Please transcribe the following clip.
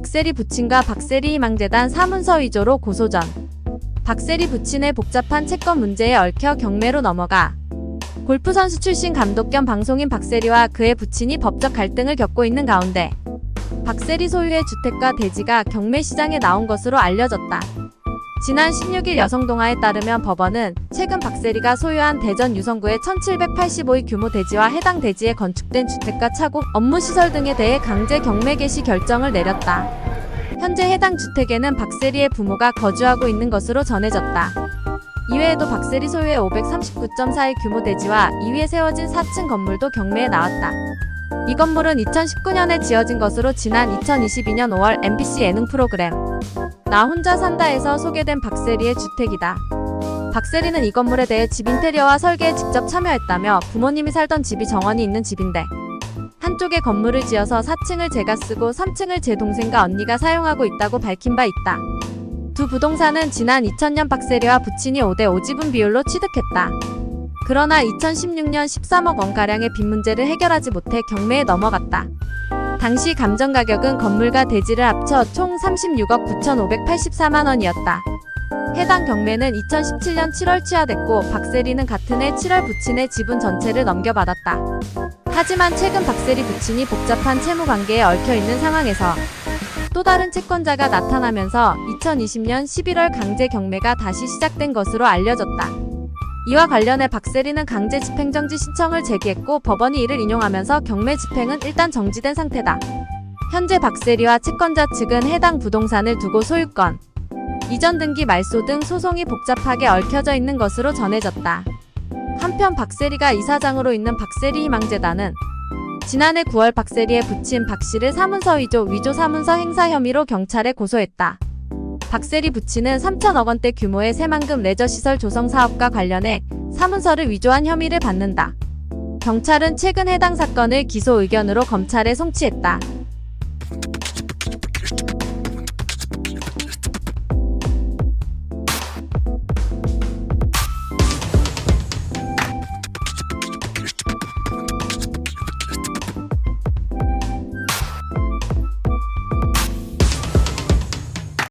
박세리 부친과 박세리 희망재단 사문서 위조로 고소전. 박세리 부친의 복잡한 채권 문제에 얽혀 경매로 넘어가 골프 선수 출신 감독 겸 방송인 박세리와 그의 부친이 법적 갈등을 겪고 있는 가운데 박세리 소유의 주택과 대지가 경매 시장에 나온 것으로 알려졌다. 지난 16일 여성동아에 따르면 법원은 최근 박세리가 소유한 대전 유성구의 1785의 규모 대지와 해당 대지에 건축된 주택과 차고, 업무시설 등에 대해 강제 경매 개시 결정을 내렸다. 현재 해당 주택에는 박세리의 부모가 거주하고 있는 것으로 전해졌다. 이외에도 박세리 소유의 539.4의 규모 대지와 2위에 세워진 4층 건물도 경매에 나왔다. 이 건물은 2019년에 지어진 것으로 지난 2022년 5월 MBC 예능 프로그램 나 혼자 산다에서 소개된 박세리의 주택이다. 박세리는 이 건물에 대해 집 인테리어와 설계에 직접 참여했다며 부모님이 살던 집이 정원이 있는 집인데 한쪽에 건물을 지어서 4층을 제가 쓰고 3층을 제 동생과 언니가 사용하고 있다고 밝힌 바 있다. 두 부동산은 지난 2000년 박세리와 부친이 5대 5지분 비율로 취득했다. 그러나 2016년 13억 원가량의 빚 문제를 해결하지 못해 경매에 넘어갔다. 당시 감정 가격은 건물과 대지를 합쳐 총 36억 9,584만 원이었다. 해당 경매는 2017년 7월 취하됐고 박세리는 같은 해 7월 부친의 지분 전체를 넘겨받았다. 하지만 최근 박세리 부친이 복잡한 채무 관계에 얽혀 있는 상황에서 또 다른 채권자가 나타나면서 2020년 11월 강제 경매가 다시 시작된 것으로 알려졌다. 이와 관련해 박세리는 강제 집행정지 신청을 제기했고 법원이 이를 인용하면서 경매 집행은 일단 정지된 상태다. 현재 박세리와 채권자 측은 해당 부동산을 두고 소유권, 이전 등기 말소 등 소송이 복잡하게 얽혀져 있는 것으로 전해졌다. 한편 박세리가 이사장으로 있는 박세리 희망재단은 지난해 9월 박세리의 부친 박씨를 사문서 위조, 위조 사문서 행사 혐의로 경찰에 고소했다. 박세리 부친은 3천억 원대 규모의 새만금 레저시설 조성 사업과 관련해 사문서를 위조한 혐의를 받는다. 경찰은 최근 해당 사건을 기소 의견으로 검찰에 송치했다.